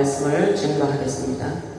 말씀을 증거하겠습니다.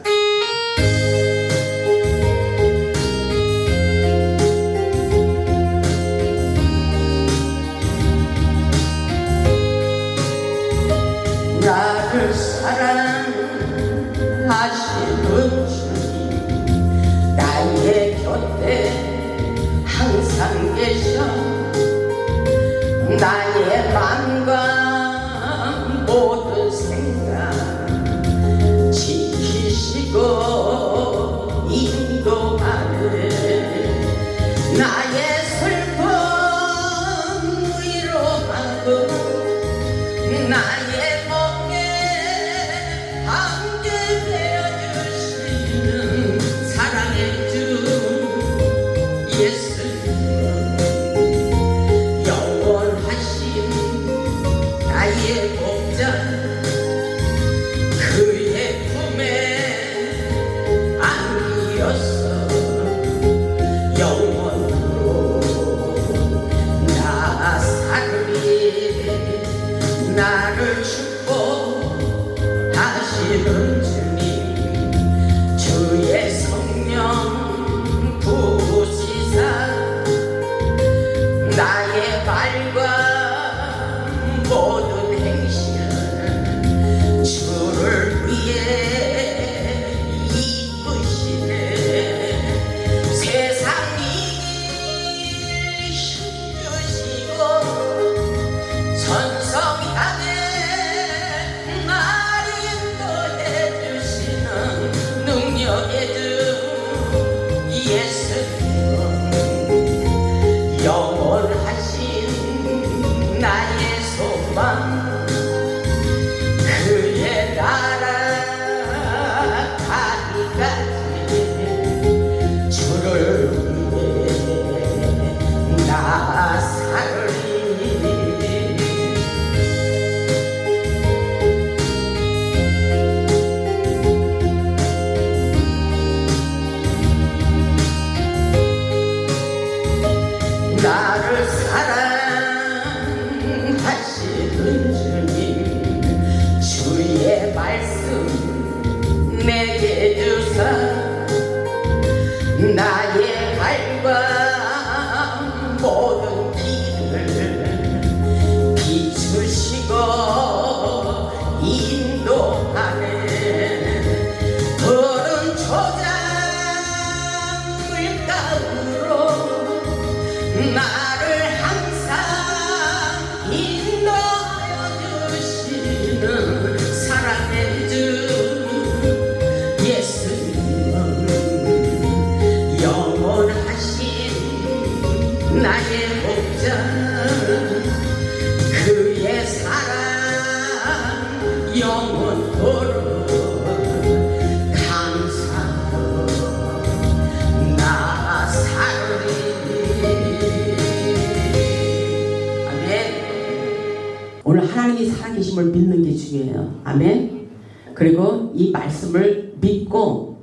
하나님이 살아계심을 믿는 게 중요해요. 아멘. 그리고 이 말씀을 믿고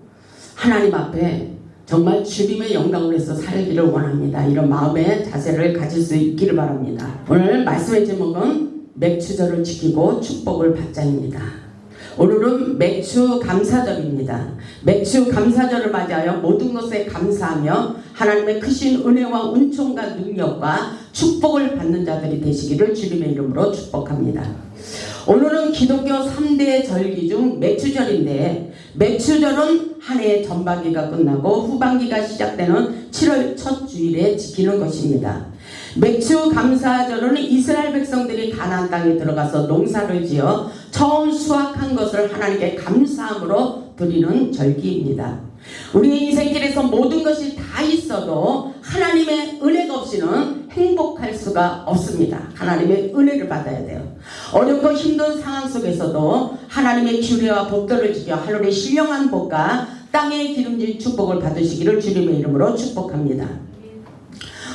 하나님 앞에 정말 주님의 영광을 위해서 살기를 원합니다. 이런 마음의 자세를 가질 수 있기를 바랍니다. 오늘 말씀의 제목은 맥추절을 지키고 축복을 받자입니다 오늘은 맥주 감사절입니다. 맥주 감사절을 맞이하여 모든 것에 감사하며 하나님의 크신 은혜와 은총과 능력과 축복을 받는 자들이 되시기를 주님의 이름으로 축복합니다. 오늘은 기독교 3대 절기 중 맥주절인데 맥주절은 한 해의 전반기가 끝나고 후반기가 시작되는 7월 첫 주일에 지키는 것입니다. 맥주 감사절은 이스라엘 백성들이 가나안 땅에 들어가서 농사를 지어 처음 수확한 것을 하나님께 감사함으로 드리는 절기입니다. 우리 인생길에서 모든 것이 다 있어도 하나님의 은혜가 없이는 행복할 수가 없습니다. 하나님의 은혜를 받아야 돼요. 어렵고 힘든 상황 속에서도 하나님의 규례와 법도를 지켜 하늘의 신령한 복과 땅의 기름진 축복을 받으시기를 주님의 이름으로 축복합니다.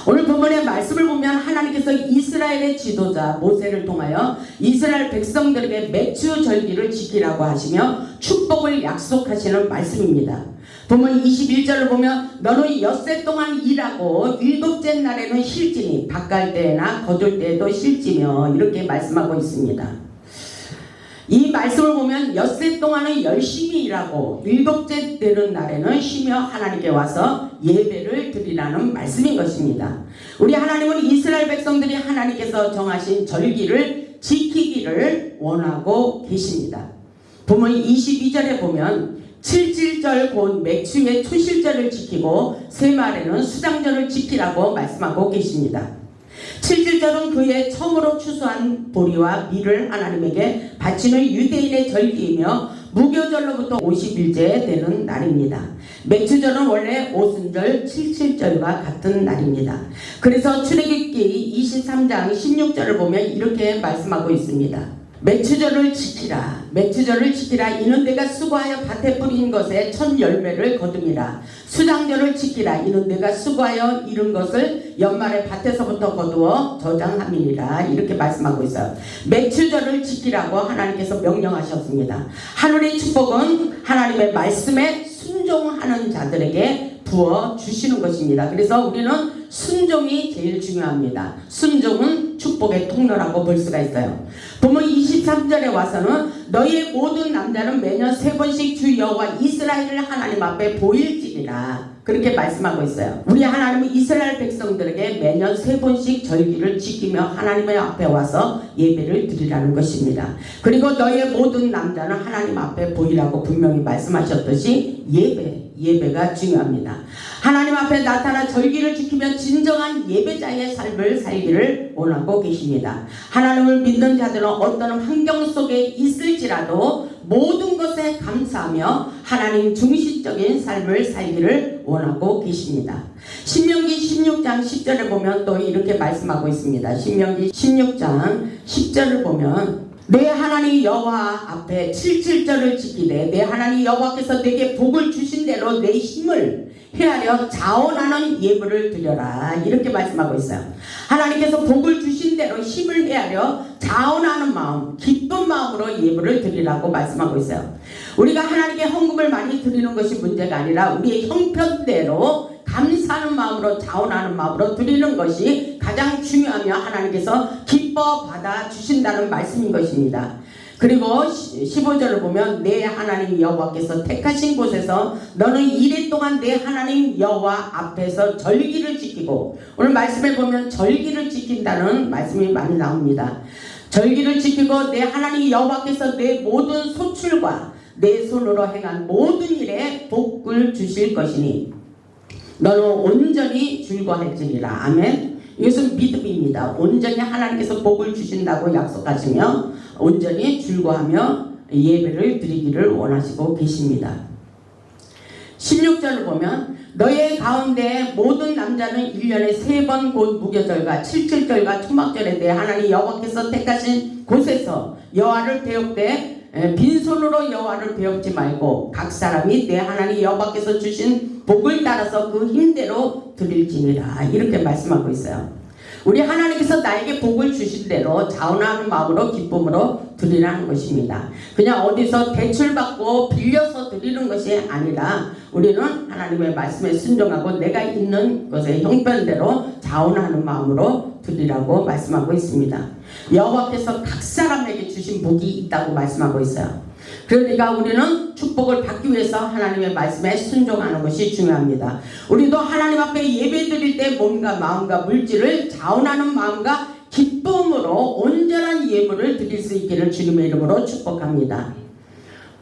오늘 본문의 말씀을 보면 하나님께서 이스라엘의 지도자 모세를 통하여 이스라엘 백성들에게 매주 절기를 지키라고 하시며 축복을 약속하시는 말씀입니다. 본문 21절을 보면 너는 엿새 동안 일하고 일곱째 날에는 쉴지니 바깔 때나 거둘 때에도 쉴지며 이렇게 말씀하고 있습니다. 이 말씀을 보면 엿새 동안은 열심히 일하고 일곱째 되는 날에는 쉬며 하나님께 와서 예배를 드리라는 말씀인 것입니다. 우리 하나님은 이스라엘 백성들이 하나님께서 정하신 절기를 지키기를 원하고 계십니다. 보면 22절에 보면 칠칠절 곧 맥추의 초실절을 지키고 세말에는 수장절을 지키라고 말씀하고 계십니다. 칠칠절은 그의 처음으로 추수한 보리와 밀을 하나님에게 바치는 유대인의 절기이며 무교절로부터 50일째 되는 날입니다. 맥추절은 원래 오순절 칠칠절과 같은 날입니다. 그래서 출애굽기 23장 16절을 보면 이렇게 말씀하고 있습니다. 매추절을 지키라. 매추절을 지키라. 이는 내가 수고하여 밭에 뿌린 것에 첫 열매를 거둠이라 수장절을 지키라. 이는 내가 수고하여 이룬 것을 연말에 밭에서부터 거두어 저장함이니라. 이렇게 말씀하고 있어요. 매추절을 지키라고 하나님께서 명령하셨습니다. 하늘의 축복은 하나님의 말씀에 순종하는 자들에게 부어 주시는 것입니다. 그래서 우리는 순종이 제일 중요합니다. 순종은 축복의 통로라고 볼 수가 있어요. 보면 23절에 와서는 너희의 모든 남자는 매년 세 번씩 주 여호와 이스라엘을 하나님 앞에 보일지니라 그렇게 말씀하고 있어요. 우리 하나님은 이스라엘 백성들에게 매년 세 번씩 절기를 지키며 하나님의 앞에 와서 예배를 드리라는 것입니다. 그리고 너희의 모든 남자는 하나님 앞에 보이라고 분명히 말씀하셨듯이 예배, 예배가 중요합니다. 하나님 앞에 나타나 절기를 지키며 진정한 예배자의 삶을 살기를 원하고 계십니다. 하나님을 믿는 자들은 어떤 환경 속에 있을지라도 모든 것에 감사하며 하나님 중심적인 삶을 살기를 원하고 계십니다. 신명기 16장 10절에 보면 또 이렇게 말씀하고 있습니다. 신명기 16장 10절을 보면 내 하나님 여호와 앞에 칠칠절을 지키되 내 하나님 여호와께서 내게 복을 주신 대로 내 힘을 헤아려 자원하는 예물을 드려라 이렇게 말씀하고 있어요. 하나님께서 복을 주신 대로 힘을 헤아려 자원하는 마음, 기쁜 마음으로 예물을 드리라고 말씀하고 있어요. 우리가 하나님께 헌금을 많이 드리는 것이 문제가 아니라 우리의 형편대로 감사하는 마음으로 자원하는 마음으로 드리는 것이 가장 중요하며 하나님께서 기뻐 받아 주신다는 말씀인 것입니다. 그리고 15절을 보면 내 하나님 여호와께서 택하신 곳에서 너는 이래 동안 내 하나님 여호와 앞에서 절기를 지키고 오늘 말씀에 보면 절기를 지킨다는 말씀이 많이 나옵니다. 절기를 지키고 내 하나님 여호와께서 내 모든 소출과 내 손으로 행한 모든 일에 복을 주실 것이니 너는 온전히 즐거할지니라. 아멘. 이것은 믿음입니다. 온전히 하나님께서 복을 주신다고 약속하시며 온전히 즐거하며 예배를 드리기를 원하시고 계십니다 16절을 보면 너의 가운데 모든 남자는 1년에 세 번 곧 무교절과 칠칠절과 초막절에 내 하나님 여호와께서 택하신 곳에서 여호와를 배웁되 에, 빈손으로 여호와를 배웁지 말고 각 사람이 내 하나님 여호와께서 주신 복을 따라서 그 힘대로 드릴지니라 이렇게 말씀하고 있어요. 우리 하나님께서 나에게 복을 주신 대로 자원하는 마음으로 기쁨으로 드리라는 것입니다. 그냥 어디서 대출받고 빌려서 드리는 것이 아니라 우리는 하나님의 말씀에 순종하고 내가 있는 것의 형편대로 자원하는 마음으로 드리라고 말씀하고 있습니다. 여호와께서 각 사람에게 주신 복이 있다고 말씀하고 있어요. 그러니까 우리는 축복을 받기 위해서 하나님의 말씀에 순종하는 것이 중요합니다. 우리도 하나님 앞에 예배 드릴 때 몸과 마음과 물질을 자원하는 마음과 기쁨으로 온전한 예물을 드릴 수 있기를 주님의 이름으로 축복합니다.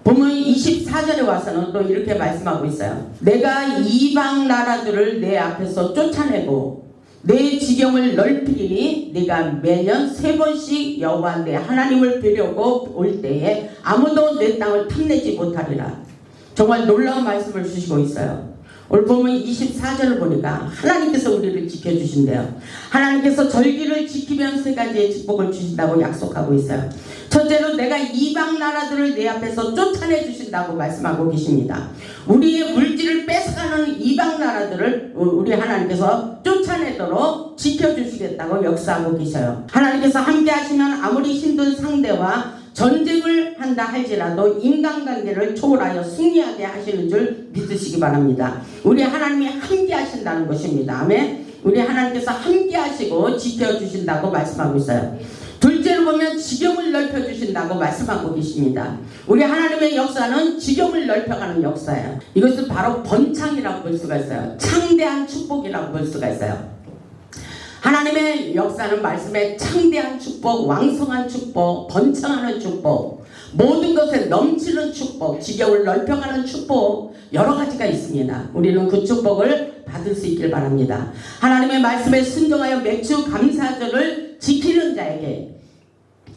보면 24절에 와서는 또 이렇게 말씀하고 있어요. 내가 이방 나라들을 내 앞에서 쫓아내고 내 지경을 넓히니 네가 매년 세 번씩 여호와 내 하나님을 뵈려고 올 때에 아무도 내 땅을 탐내지 못하리라. 정말 놀라운 말씀을 주시고 있어요. 오늘 보면 24절을 보니까 하나님께서 우리를 지켜주신대요. 하나님께서 절기를 지키면 세 가지의 축복을 주신다고 약속하고 있어요. 첫째로 내가 이방 나라들을 내 앞에서 쫓아내 주신다고 말씀하고 계십니다. 우리의 물질을 뺏어가는 이방 나라들을 우리 하나님께서 쫓아내도록 지켜주시겠다고 역사하고 계셔요. 하나님께서 함께 하시면 아무리 힘든 상대와 전쟁을 한다 할지라도 인간관계를 초월하여 승리하게 하시는 줄 믿으시기 바랍니다. 우리 하나님이 함께 하신다는 것입니다. 아멘. 우리 하나님께서 함께 하시고 지켜주신다고 말씀하고 있어요. 둘째로 10절을 보면 지경을 넓혀 주신다고 말씀하고 계십니다. 우리 하나님의 역사는 지경을 넓혀가는 역사예요. 이것은 바로 번창이라고 볼 수가 있어요. 창대한 축복이라고 볼 수가 있어요. 하나님의 역사는 말씀에 창대한 축복, 왕성한 축복, 번창하는 축복, 모든 것에 넘치는 축복, 지경을 넓혀가는 축복 여러 가지가 있습니다. 우리는 그 축복을 받을 수 있길 바랍니다. 하나님의 말씀에 순종하여 매주 감사절을 지키는 자에게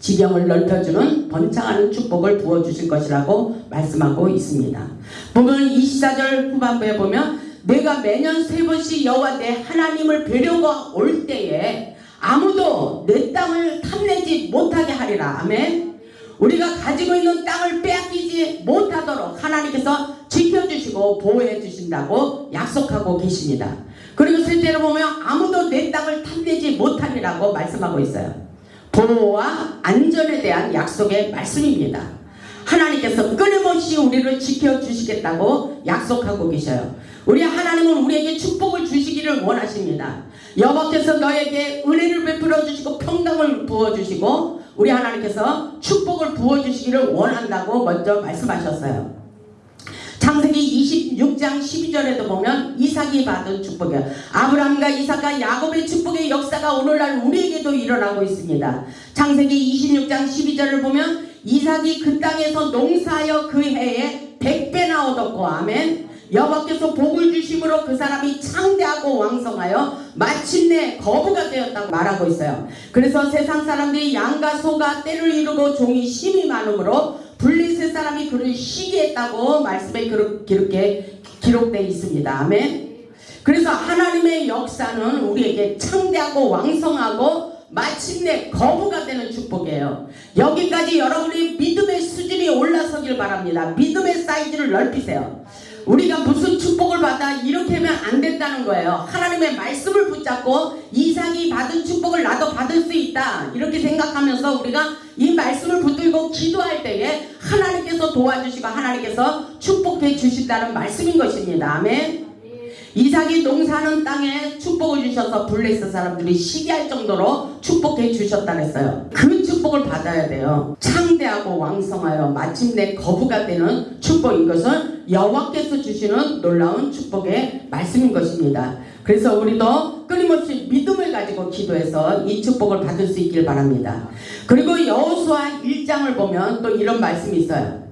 지경을 넓혀주는 번창하는 축복을 부어주실 것이라고 말씀하고 있습니다. 보면 24절 후반부에 보면 내가 매년 세 번씩 여호와 내 하나님을 뵈려고 올 때에 아무도 내 땅을 탐내지 못하게 하리라. 아멘. 우리가 가지고 있는 땅을 빼앗기지 못하도록 하나님께서 지켜주시고 보호해 주신다고 약속하고 계십니다. 그리고 셋째로 보면 아무도 내 땅을 탐내지 못하리라고 말씀하고 있어요. 보호와 안전에 대한 약속의 말씀입니다. 하나님께서 끊임없이 우리를 지켜주시겠다고 약속하고 계셔요. 우리 하나님은 우리에게 축복을 주시기를 원하십니다. 여호와께서 너에게 은혜를 베풀어 주시고 평강을 부어 주시고 우리 하나님께서 축복을 부어 주시기를 원한다고 먼저 말씀하셨어요. 창세기 26장 12절에도 보면 이삭이 받은 축복이에요. 아브라함과 이삭과 야곱의 축복의 역사가 오늘날 우리에게도 일어나고 있습니다. 창세기 26장 12절을 보면 이삭이 그 땅에서 농사하여 그 해에 백배나 얻었고 아멘. 여호와께서 복을 주심으로 그 사람이 창대하고 왕성하여 마침내 거부가 되었다고 말하고 있어요. 그래서 세상 사람들이 양과 소가 때를 이루고 종이 심이 많으므로 블리셋 사람이 그를 시기했다고 말씀에 기록해 기록되어 있습니다. 아멘. 그래서 하나님의 역사는 우리에게 창대하고 왕성하고 마침내 거부가 되는 축복이에요. 여기까지 여러분이 믿음의 수준이 올라서길 바랍니다. 믿음의 사이즈를 넓히세요. 우리가 무슨 축복을 받아 이렇게 하면 안 된다는 거예요. 하나님의 말씀을 붙잡고 이삭이 받은 축복을 나도 받을 수 있다. 이렇게 생각하면서 우리가 이 말씀을 붙들고 기도할 때에 하나님께서 도와주시고 하나님께서 축복해 주신다는 말씀인 것입니다. 아멘. 이삭이 농사하는 땅에 축복을 주셔서 블레스 사람들이 시기할 정도로 축복해 주셨다 그랬어요. 그 축복을 받아야 돼요. 창대하고 왕성하여 마침내 거부가 되는 축복 이것은 여호와께서 주시는 놀라운 축복의 말씀인 것입니다. 그래서 우리도 끊임없이 믿음을 가지고 기도해서 이 축복을 받을 수 있길 바랍니다. 그리고 여호수아 1장을 보면 또 이런 말씀이 있어요.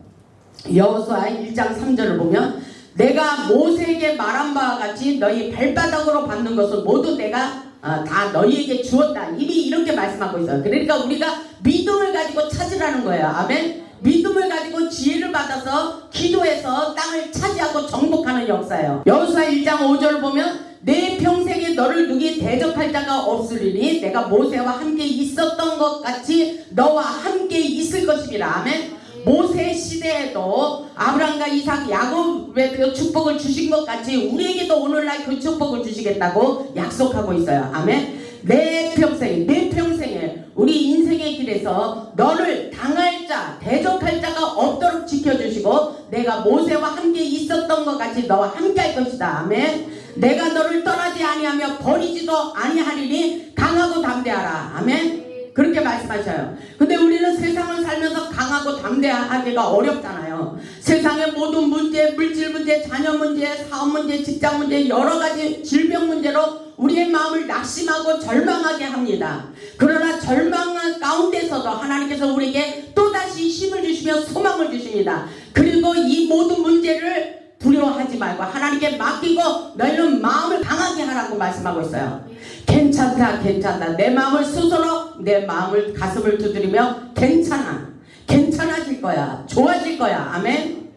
여호수아 1장 3절을 보면 내가 모세에게 말한 바와 같이 너희 발바닥으로 밟는 것을 모두 내가 어, 다 너희에게 주었다. 이미 이렇게 말씀하고 있어요. 그러니까 우리가 믿음을 가지고 찾으라는 거예요. 아멘. 믿음을 가지고 지혜를 받아서 기도해서 땅을 차지하고 정복하는 역사예요. 여호수아 1장 5절 보면 내 평생에 너를 누기 대적할 자가 없으리니 내가 모세와 함께 있었던 것 같이 너와 함께 있을 것이니라. 아멘. 모세 시대에도 아브라함과 이삭, 야곱의 그 축복을 주신 것 같이 우리에게도 오늘날 그 축복을 주시겠다고 약속하고 있어요. 아멘. 내 평생, 내 평생에 우리 인생의 길에서 너를 당할 자, 대적할 자가 없도록 지켜주시고 내가 모세와 함께 있었던 것 같이 너와 함께 할 것이다. 아멘. 내가 너를 떠나지 아니하며 버리지도 아니하리니 강하고 담대하라. 아멘. 그렇게 말씀하셔요. 근데 우리는 세상을 살면서 강하고 담대하기가 어렵잖아요. 세상의 모든 문제, 물질 문제, 자녀 문제, 사업 문제, 직장 문제, 여러 가지 질병 문제로 우리의 마음을 낙심하고 절망하게 합니다. 그러나 절망 가운데서도 하나님께서 우리에게 또다시 힘을 주시며 소망을 주십니다. 그리고 이 모든 문제를 두려워하지 말고 하나님께 맡기고 너희는 마음을 강하게 하라고 말씀하고 있어요. 괜찮다, 괜찮다. 내 마음을 스스로 내 마음을 가슴을 두드리며 괜찮아. 괜찮아질 거야. 좋아질 거야. 아멘.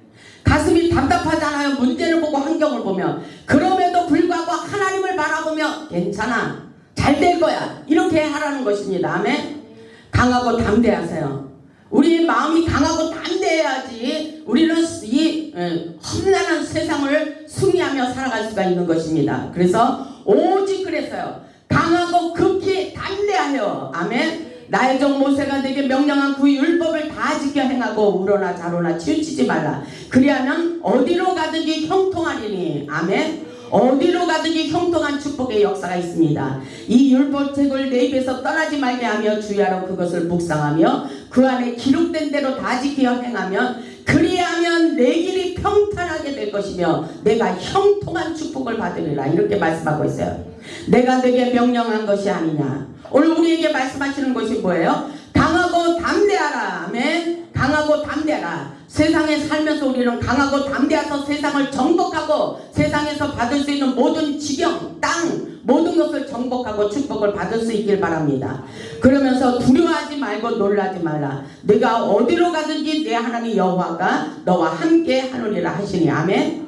가슴이 답답하잖아요. 문제를 보고 환경을 보면. 그럼에도 불구하고 하나님을 바라보며 괜찮아. 잘 될 거야. 이렇게 하라는 것입니다. 아멘. 강하고 담대하세요. 우리의 마음이 강하고 담대해야지 우리는 이 에, 험난한 세상을 승리하며 살아갈 수가 있는 것입니다. 그래서 오직 그랬어요. 강하고 극히 담대하여 아멘. 나의 종 모세가 내게 명령한 그 율법을 다 지켜 행하고 우러나 자로나 치우치지 말라. 그리하면 어디로 가든지 형통하리니 아멘. 어디로 가든지 형통한 축복의 역사가 있습니다. 이 율법책을 내 입에서 떠나지 말게 하며 주야로 그것을 묵상하며 그 안에 기록된 대로 다 지켜 행하면 그리하면 내 길이 평탄하게 될 것이며 내가 형통한 축복을 받으리라 이렇게 말씀하고 있어요. 내가 내게 명령한 것이 아니냐. 오늘 우리에게 말씀하시는 것이 뭐예요? 강하고 담대하라. 아멘. 강하고 담대하라. 세상에 살면서 우리는 강하고 담대해서 세상을 정복하고 세상에서 받을 수 있는 모든 지경, 땅, 모든 것을 정복하고 축복을 받을 수 있길 바랍니다. 그러면서 두려워하지 말고 놀라지 말라. 내가 어디로 가든지 내 하나님 여호와가 너와 함께 하느니라 하시니 아멘.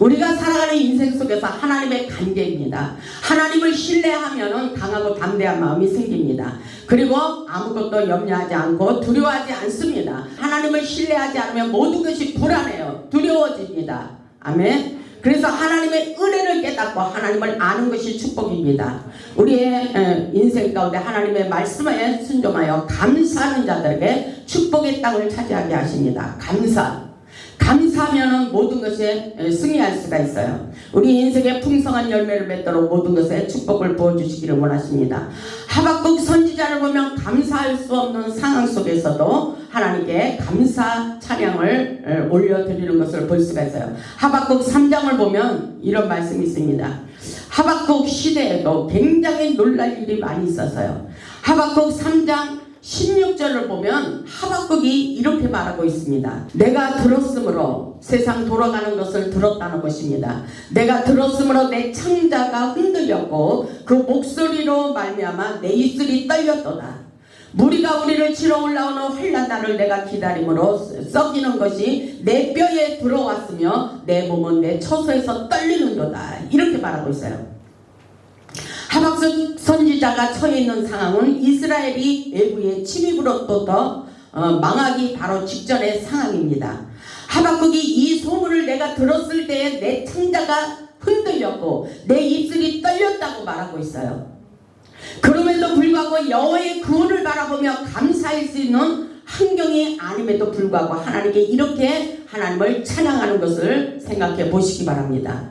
우리가 살아가는 인생 속에서 하나님의 관계입니다. 하나님을 신뢰하면은 강하고 담대한 마음이 생깁니다. 그리고 아무것도 염려하지 않고 두려워하지 않습니다. 하나님을 신뢰하지 않으면 모든 것이 불안해요. 두려워집니다. 아멘. 그래서 하나님의 은혜를 깨닫고 하나님을 아는 것이 축복입니다. 우리의 에, 인생 가운데 하나님의 말씀에 순종하여 감사하는 자들에게 축복의 땅을 차지하게 하십니다. 감사. 감사하면 모든 것에 승리할 수가 있어요. 우리 인생에 풍성한 열매를 맺도록 모든 것에 축복을 부어주시기를 원하십니다. 하박국 선지자를 보면 감사할 수 없는 상황 속에서도 하나님께 감사 찬양을 올려드리는 것을 볼 수가 있어요. 하박국 3장을 보면 이런 말씀이 있습니다. 하박국 시대에도 굉장히 놀랄 일이 많이 있었어요. 하박국 3장 16절을 보면 하박국이 이렇게 말하고 있습니다. 내가 들었으므로 세상 돌아가는 것을 들었다는 것입니다. 내가 들었으므로 내 창자가 흔들렸고 그 목소리로 말미암아 내 입술이 떨렸도다. 무리가 우리를 치러 올라오는 환란날을 내가 기다림으로 썩이는 것이 내 뼈에 들어왔으며 내 몸은 내 처소에서 떨리는도다. 이렇게 말하고 있어요. 하박국 선지자가 처해 있는 상황은 이스라엘이 외부의 침입으로부터 어, 망하기 바로 직전의 상황입니다. 하박국이 이 소문을 내가 들었을 때에 내 창자가 흔들렸고 내 입술이 떨렸다고 말하고 있어요. 그럼에도 불구하고 여호와의 구원을 바라보며 감사할 수 있는 환경이 아님에도 불구하고 하나님께 이렇게 하나님을 찬양하는 것을 생각해 보시기 바랍니다.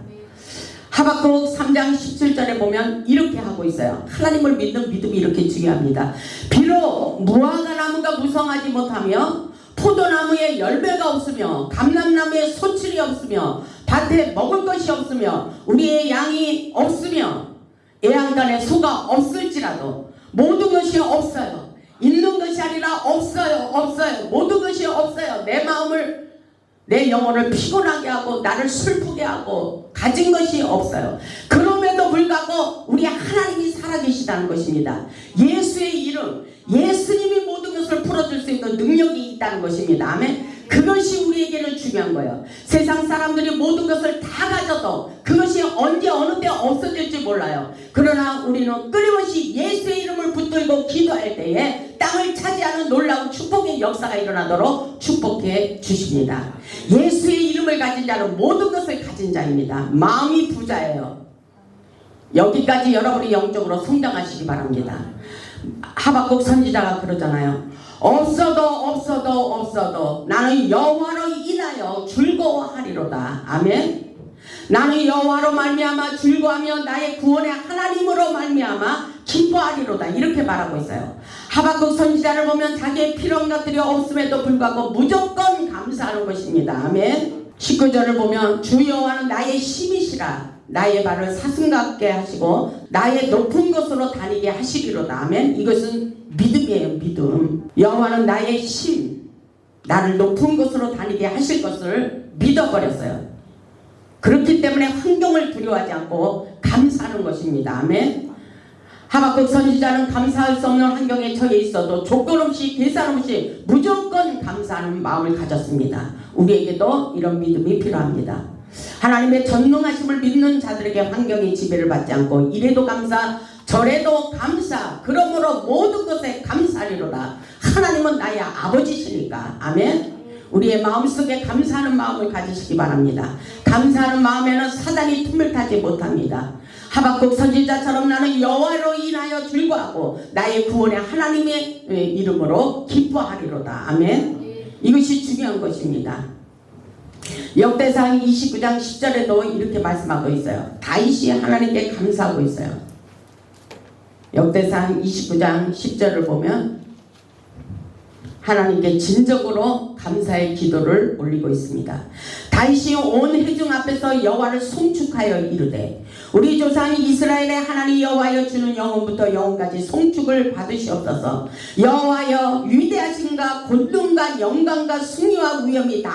하박국 3장 17절에 보면 이렇게 하고 있어요. 하나님을 믿는 믿음이 이렇게 중요합니다. 비록 무화과 나무가 무성하지 못하며 포도나무에 열매가 없으며 감람나무에 소출이 없으며 밭에 먹을 것이 없으며 우리의 양이 없으며 애양간에 소가 없을지라도 모든 것이 없어요. 있는 것이 아니라 없어요. 없어요. 모든 것이 없어요. 내 마음을 내 영혼을 피곤하게 하고 나를 슬프게 하고 가진 것이 없어요. 그럼에도 불구하고 우리 하나님이 살아계시다는 것입니다. 예수의 이름, 예수님이 모든 것을 풀어줄 수 있는 능력이 있다는 것입니다. 아멘. 그것이 우리에게는 중요한 거예요. 세상 사람들이 모든 것을 다 가져도 그것이 언제 어느 때 없어질지 몰라요. 그러나 우리는 끊임없이 예수의 이름을 붙들고 기도할 때에 땅을 차지하는 놀라운 축복의 역사가 일어나도록 축복해 주십니다. 예수의 이름을 가진 자는 모든 것을 가진 자입니다. 마음이 부자예요. 여기까지 여러분이 영적으로 성장하시기 바랍니다. 하박국 선지자가 그러잖아요. 없어도 없어도 없어도 나는 여호와로 인하여 즐거워하리로다. 아멘. 나는 여호와로 말미암아 즐거하며 나의 구원의 하나님으로 말미암아 기뻐하리로다. 이렇게 말하고 있어요. 하박국 선지자를 보면 자기의 필요한 것들이 없음에도 불구하고 무조건 감사하는 것입니다. 아멘. 19절을 보면 주 여호와는 나의 힘이시라. 나의 발을 사슴같게 하시고 나의 높은 곳으로 다니게 하시리로다. 아멘. 이것은 믿음이에요. 믿음. 여호와는 나의 힘, 나를 높은 곳으로 다니게 하실 것을 믿어버렸어요. 그렇기 때문에 환경을 두려워하지 않고 감사하는 것입니다. 아멘. 하박국 선지자는 감사할 수 없는 환경에 처해 있어도 조건 없이 계산 없이 무조건 감사하는 마음을 가졌습니다. 우리에게도 이런 믿음이 필요합니다. 하나님의 전능하심을 믿는 자들에게 환경의 지배를 받지 않고 이래도 감사 저래도 감사 그러므로 모든 것에 감사하리로다. 하나님은 나의 아버지시니까. 아멘. 우리의 마음속에 감사하는 마음을 가지시기 바랍니다. 감사하는 마음에는 사단이 틈을 타지 못합니다. 하박국 선지자처럼 나는 여호와로 인하여 즐거하고 나의 구원의 하나님의 이름으로 기뻐하리로다. 아멘. 이것이 중요한 것입니다 역대상 29장 10절에도 이렇게 말씀하고 있어요. 다윗이 하나님께 감사하고 있어요. 역대상 29장 10절을 보면 하나님께 진정으로 감사의 기도를 올리고 있습니다. 다윗이 온 회중 앞에서 여호와를 송축하여 이르되 우리 조상 이스라엘의 하나님 여호와여 주는 영혼부터 영혼까지 송축을 받으시옵소서 여호와여 위대하신가 권능과 영광과 승리와 위엄이 다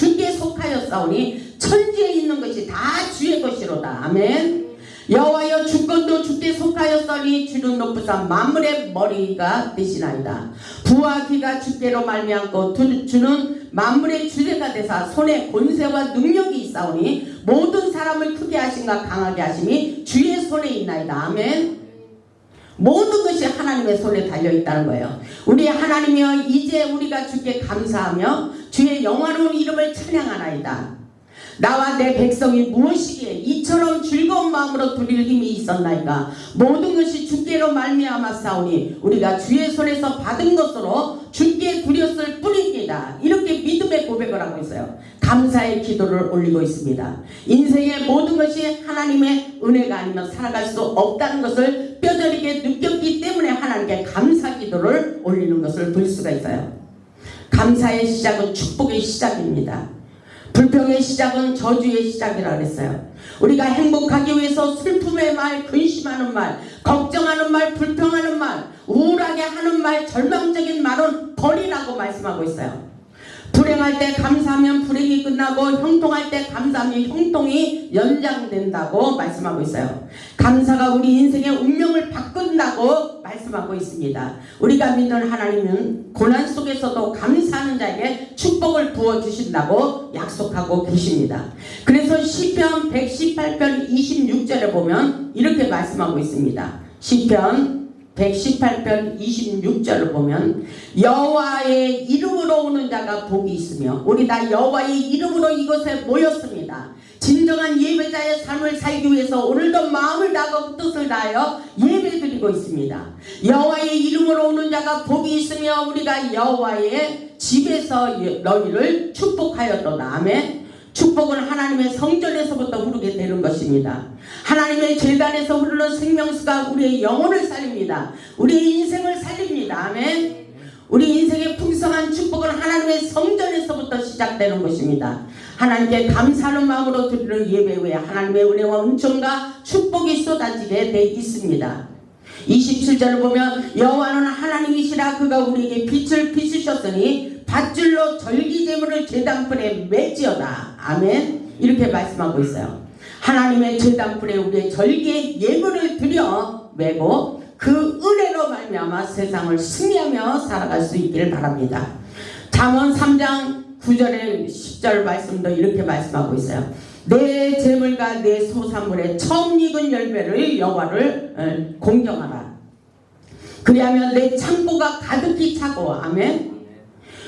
주께 속하였사오니 천지에 있는 것이 다 주의 것이로다 아멘 여호와여 주권도 주께 속하였으니 주는 높으사 만물의 머리가 되시나이다. 부와 기가 주께로 말미암고 두- 주는 만물의 주제가 되사 손에 권세와 능력이 있사오니 모든 사람을 크게 하신가 강하게 하심이 주의 손에 있나이다. 아멘. 모든 것이 하나님의 손에 달려 있다는 거예요. 우리 하나님이여 이제 우리가 주께 감사하며 주의 영화로운 이름을 찬양하나이다. 나와 내 백성이 무엇이기에 이처럼 즐거운 마음으로 드릴 힘이 있었나이까? 모든 것이 주께로 말미암아 싸우니 우리가 주의 손에서 받은 것으로 주께 드렸을 뿐입니다. 이렇게 믿음의 고백을 하고 있어요. 감사의 기도를 올리고 있습니다. 인생의 모든 것이 하나님의 은혜가 아니면 살아갈 수 없다는 것을 뼈저리게 느꼈기 때문에 하나님께 감사 기도를 올리는 것을 볼 수가 있어요. 감사의 시작은 축복의 시작입니다 불평의 시작은 저주의 시작이라 그랬어요. 우리가 행복하기 위해서 슬픔의 말, 근심하는 말, 걱정하는 말, 불평하는 말, 우울하게 하는 말, 절망적인 말은 버리라고 말씀하고 있어요. 불행할 때 감사하면 불행이 끝나고 형통할 때 감사하면 형통이 연장된다고 말씀하고 있어요. 감사가 우리 인생의 운명을 바꾼다고 말씀하고 있습니다. 우리가 믿는 하나님은 고난 속에서도 감사하는 자에게 축복을 부어 주신다고 약속하고 계십니다. 그래서 시편 118편 26절에 보면 이렇게 말씀하고 있습니다. 시편 118편 26절을 보면 여호와의 이름으로 오는 자가 복이 있으며 우리 다 여호와의 이름으로 이곳에 모였습니다. 진정한 예배자의 삶을 살기 위해서 오늘도 마음을 다하고 뜻을 다하여 예배드리고 있습니다. 여호와의 이름으로 오는 자가 복이 있으며 우리가 여호와의 집에서 너희를 축복하였도다. 아멘. 축복은 하나님의 성전에서부터 흐르게 되는 것입니다. 하나님의 재단에서 흐르는 생명수가 우리의 영혼을 살립니다. 우리의 인생을 살립니다. 아멘. 우리 인생의 풍성한 축복은 하나님의 성전에서부터 시작되는 것입니다. 하나님께 감사하는 마음으로 드리는 예배 후에 하나님의 은혜와 은총과 축복이 쏟아지게 돼 있습니다. 27절을 보면 여호와는 하나님이시라 그가 우리에게 빛을 비추셨으니 밧줄로 절기제물을 제단불에 매지어다. 아멘. 이렇게 말씀하고 있어요. 하나님의 제단불에 우리의 절기의 예물을 드려 매고 그 은혜로 말미암아 세상을 승리하며 살아갈 수 있기를 바랍니다. 잠언 3장 9절에 10절 말씀도 이렇게 말씀하고 있어요. 내 재물과 내 소산물의 처음 익은 열매를 여호와를 어, 공경하라. 그리하면 내 창고가 가득히 차고 아멘.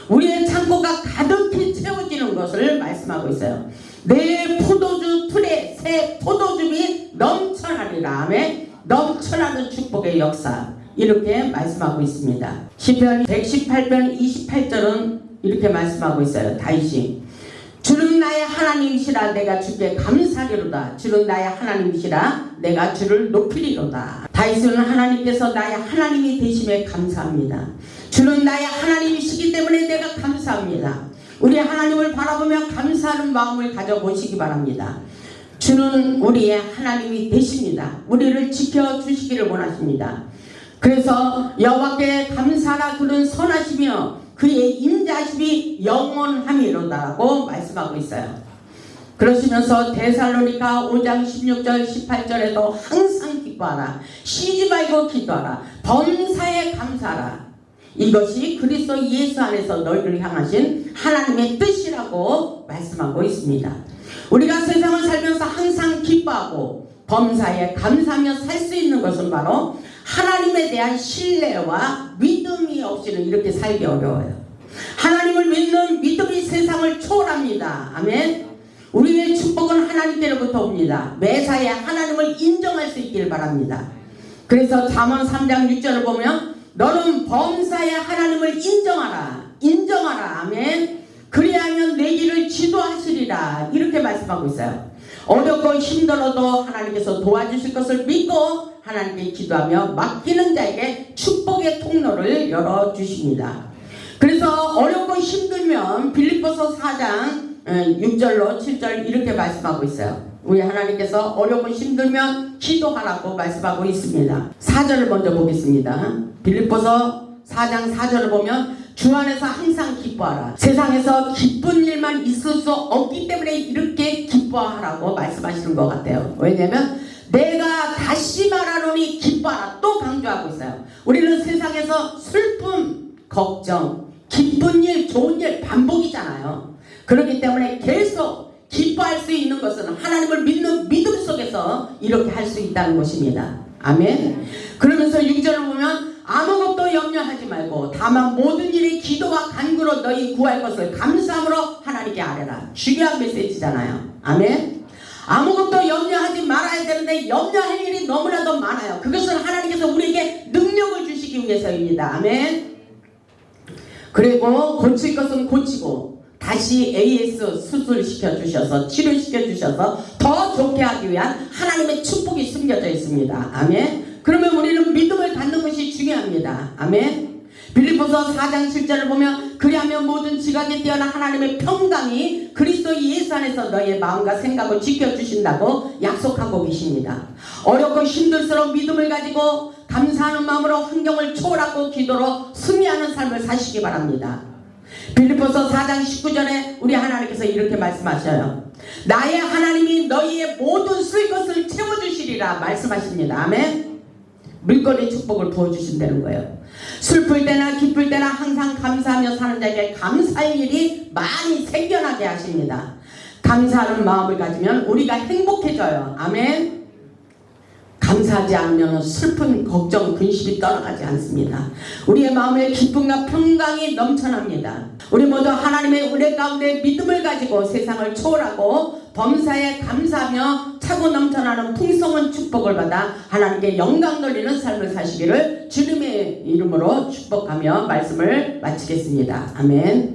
우리의 창고가 가득히 채워지는 것을 말씀하고 있어요. 내 포도주 틀에 새 포도즙이 넘쳐나리라 아멘. 넘쳐나는 축복의 역사 이렇게 말씀하고 있습니다. 시편 118편 28절은 이렇게 말씀하고 있어요. 다윗이 주는 나의 하나님이시라 내가 주께 감사리로다. 주는 나의 하나님이시라 내가 주를 높이리로다. 다윗은 하나님께서 나의 하나님이 되심에 감사합니다. 주는 나의 하나님이시기 때문에 내가 감사합니다. 우리 하나님을 바라보며 감사하는 마음을 가져보시기 바랍니다. 주는 우리의 하나님이 되십니다. 우리를 지켜주시기를 원하십니다. 그래서 여호와께 감사라 그는 선하시며 그의 인자심이 영원함이로다라고 말씀하고 있어요. 그러시면서 데살로니가 5장 16절 18절에도 항상 기뻐하라 쉬지 말고 기도하라 범사에 감사하라 이것이 그리스도 예수 안에서 너희를 향하신 하나님의 뜻이라고 말씀하고 있습니다. 우리가 세상을 살면서 항상 기뻐하고 범사에 감사하며 살 수 있는 것은 바로 하나님에 대한 신뢰와 믿음이 없이는 이렇게 살기 어려워요. 하나님을 믿는 믿음이 세상을 초월합니다. 아멘. 우리의 축복은 하나님께로부터 옵니다. 매사에 하나님을 인정할 수 있길 바랍니다. 그래서 잠언 3장 6절을 보면 너는 범사에 하나님을 인정하라. 인정하라. 아멘. 그리하면 내 길을 지도하시리라 이렇게 말씀하고 있어요. 어렵고 힘들어도 하나님께서 도와주실 것을 믿고 하나님께 기도하며 맡기는 자에게 축복의 통로를 열어 주십니다. 그래서 어렵고 힘들면 빌립보서 4장 6절로 7절 이렇게 말씀하고 있어요. 우리 하나님께서 어렵고 힘들면 기도하라고 말씀하고 있습니다. 4절을 먼저 보겠습니다. 빌립보서 4장 4절을 보면 주 안에서 항상 기뻐하라. 세상에서 기쁜 일만 있을 수 없기 때문에 이렇게 기뻐하라고 말씀하시는 것 같아요. 왜냐면 내가 다시 말하노니 기뻐하라. 또 강조하고 있어요. 우리는 세상에서 슬픔, 걱정, 기쁜 일, 좋은 일 반복이잖아요. 그렇기 때문에 계속 기뻐할 수 있는 것은 하나님을 믿는 믿음 속에서 이렇게 할 수 있다는 것입니다. 아멘. 그러면서 6절을 보면 아무것도 염려하지 말고 다만 모든 일에 기도와 간구로 너희 구할 것을 감사함으로 하나님께 아뢰라. 중요한 메시지잖아요. 아멘. 아무것도 염려하지 말아야 되는데 염려할 일이 너무나도 많아요. 그것은 하나님께서 우리에게 능력을 주시기 위해서입니다. 아멘. 그리고 고칠 것은 고치고 다시 AS 수술시켜 주셔서 치료시켜 주셔서 더 좋게 하기 위한 하나님의 축복이 숨겨져 있습니다. 아멘. 그러면 우리는 믿음을 갖는 것이 중요합니다. 아멘. 빌립보서 4장 7절을 보면 그리하면 모든 지각에 뛰어난 하나님의 평강이 그리스도 예수 안에서 너희의 마음과 생각을 지켜주신다고 약속하고 계십니다. 어렵고 힘들수록 믿음을 가지고 감사하는 마음으로 환경을 초월하고 기도로 승리하는 삶을 사시기 바랍니다. 빌립보서 4장 19절에 우리 하나님께서 이렇게 말씀하셔요. 나의 하나님이 너희의 모든 쓸 것을 채워주시리라 말씀하십니다. 아멘. 물건의 축복을 부어주신다는 거예요. 슬플 때나 기쁠 때나 항상 감사하며 사는 자에게 감사의 일이 많이 생겨나게 하십니다. 감사하는 마음을 가지면 우리가 행복해져요. 아멘. 감사하지 않으면 슬픈 걱정, 근심이 떠나가지 않습니다. 우리의 마음에 기쁨과 평강이 넘쳐납니다. 우리 모두 하나님의 은혜 가운데 믿음을 가지고 세상을 초월하고 범사에 감사하며 차고 넘쳐나는 풍성한 축복을 받아 하나님께 영광 돌리는 삶을 사시기를 주님의 이름으로 축복하며 말씀을 마치겠습니다. 아멘.